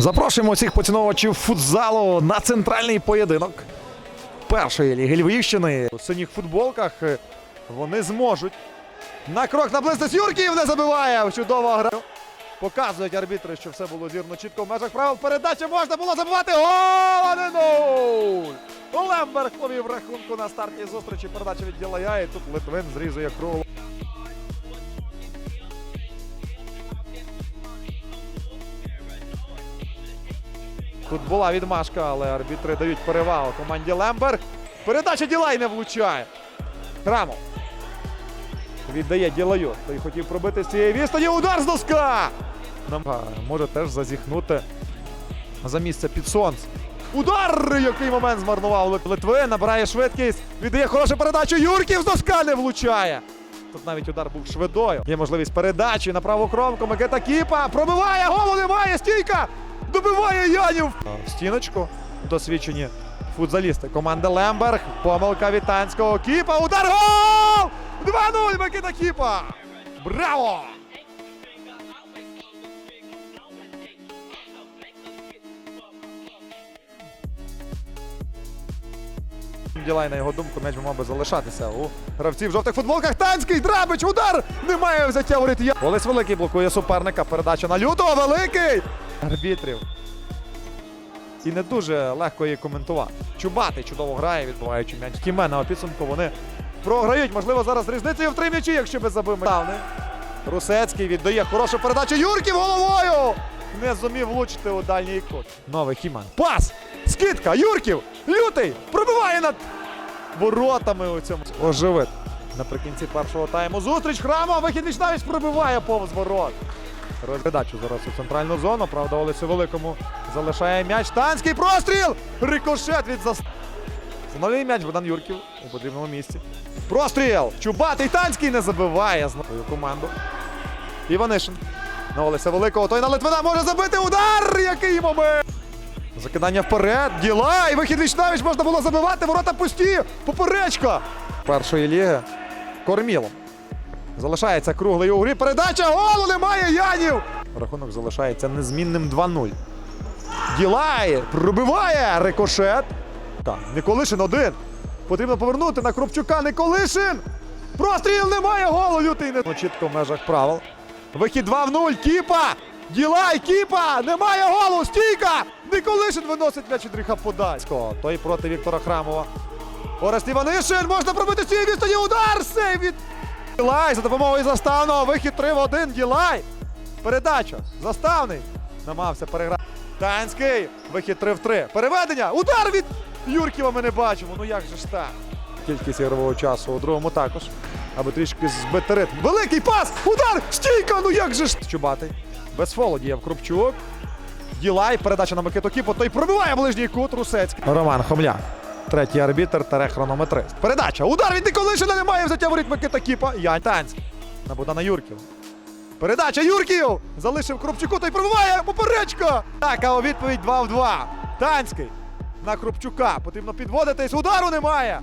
Запрошуємо всіх поціновувачів футзалу на центральний поєдинок першої ліги Львівщини. У синіх футболках е, вони зможуть. На крок наблизитись Юрків не забиває. Чудова гра. Показують арбітри, що все було зірно чітко в межах правил. Передачі можна було забивати. Гол! 1-0! Лемберг повів рахунку на старті зустрічі. Передача від Ділая. І тут Литвин зрізує кругло. Тут була відмашка, але арбітри дають перевагу команді Лемберг. Передача Ділай не влучає. Храмов. Віддає Ділаю. Той хотів пробити з цієї відстані. Удар з доска! Може теж зазіхнути за місце під сонце. Удар! Який момент змарнував Литви. Набирає швидкість. Віддає хорошу передачу. Юрків з доска не влучає. Тут навіть удар був швидою. Є можливість передачі на праву кромку. Микита Кіпа пробиває, голу немає, стійка! Добиває Янів! В Стіночку досвідчені футзалісти. Команда Лемберг. Помилка Вітанського. Кіпа. Удар гол! 2-0 Микита Кіпа! Браво! Ділай, на його думку, м'яч мав би залишатися у гравців в жовтих футболках. Танський Драбич, удар! Немає взяття воріт. Я- Олесь Великий блокує суперника. Передача на лютого. Великий! Арбітрів. І не дуже легко її коментувати. Чубатий чудово грає, відбуваючи м'яч. Кіме на підсумку вони програють. Можливо, зараз різницею в три м'ячі, якщо би забив. Ставний. Русецький віддає хорошу передачу. Юрків головою! Не зумів влучити у дальній кут. Новий Хіман. Пас! Скидка! Юрків! Лютий! Пробиває над воротами у цьому. Оживит. Наприкінці першого тайму. Зустріч храма. Вихід вічнавіч пробиває повз ворот. Передачу зараз у центральну зону. Правда, Олесю Великому залишає м'яч. Танський простріл! Рикошет від зас... Новий м'яч Богдан Юрків у потрібному місці. Простріл! Чубатий Танський не забиває свою команду. Іванишин. На Олеся Великого. Той на Литвина може забити удар! Який момент! Закидання вперед. Діла! І вихід вічнавіч можна було забивати. Ворота пусті. Поперечка. Першої ліги. Кормілом. Залишається круглий у грі. Передача голу немає Янів. Рахунок залишається незмінним 2-0. Ділай пробиває рикошет. Так, Николишин один. Потрібно повернути на Кропчука. Николишин. Простріл немає голу. Лютий не чітко в межах правил. Вихід 2 в 0. Кіпа. Ділай, Кіпа. Немає голу. Стійка. Николишин виносить м'яч від Ріха Подальського. Той проти Віктора Храмова. Орест Іванишин. Можна пробити цієї відстані. Удар. Сейв від Ділай за допомогою заставного. Вихід 3 в 1. Ділай. Передача. Заставний. Намагався переграти. Танський. Вихід 3 в 3. Переведення. Удар від Юрківа ми не бачимо. Ну як же ж так? Кількість ігрового часу у другому також. Аби трішки збити ритм. Великий пас! Удар! Стійка! Ну як же ж? Чубатий. Без фолу діяв Кропчук. Ділай. Передача на Микиту Кіпу. Той пробиває ближній кут Русецький. Роман Хомляк. Третій арбітр тере хронометрист. Передача. Удар від Николишина немає взяття воріт Микита Кіпа. Янь Танський. На Богдана Юрківа. Передача Юрків! Залишив Кропчуку, той пробиває! Поперечка! Так, а у відповідь 2 в 2. Танський на Кропчука. Потрібно підводитись. Удару немає.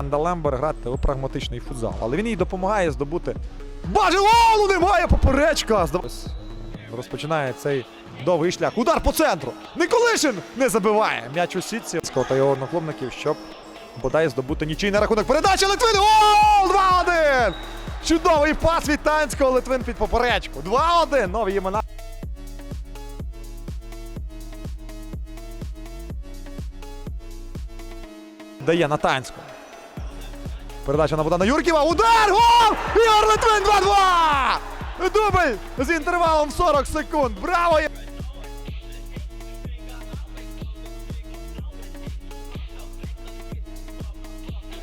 Андалембер грати у прагматичний футзал. Але він їй допомагає здобути. Баже, голу немає! Поперечка! Розпочинає цей довгий шлях. Удар по центру. Николишин не забиває. М'яч у сітці. Та його одноклубників, щоб бодай здобути нічийний рахунок. Передача Литвин! Гол! 2-1! Чудовий пас від Танського Литвин під поперечку. 2-1. Нові імена. Дає на Танського. Передача на Богдана Юрківа. Удар! Гол! Ігор Литвин 2-2! Дубль з інтервалом 40 секунд. Браво!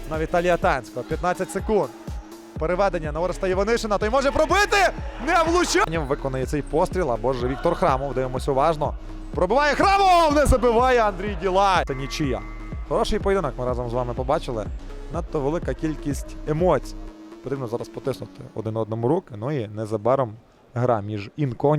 На Віталія Танського. 15 секунд. Переведення на Ореста Іванишина. Той може пробити! Не влучає! Виконує цей постріл, або ж Віктор Храмов. Дивимось уважно. Пробиває Храмов! Не забиває Андрій Ділай. Це нічия. Хороший поєдинок ми разом з вами побачили. Надто велика кількість емоцій. Потрібно зараз потиснути один одному руки. Ну і незабаром гра між інконі.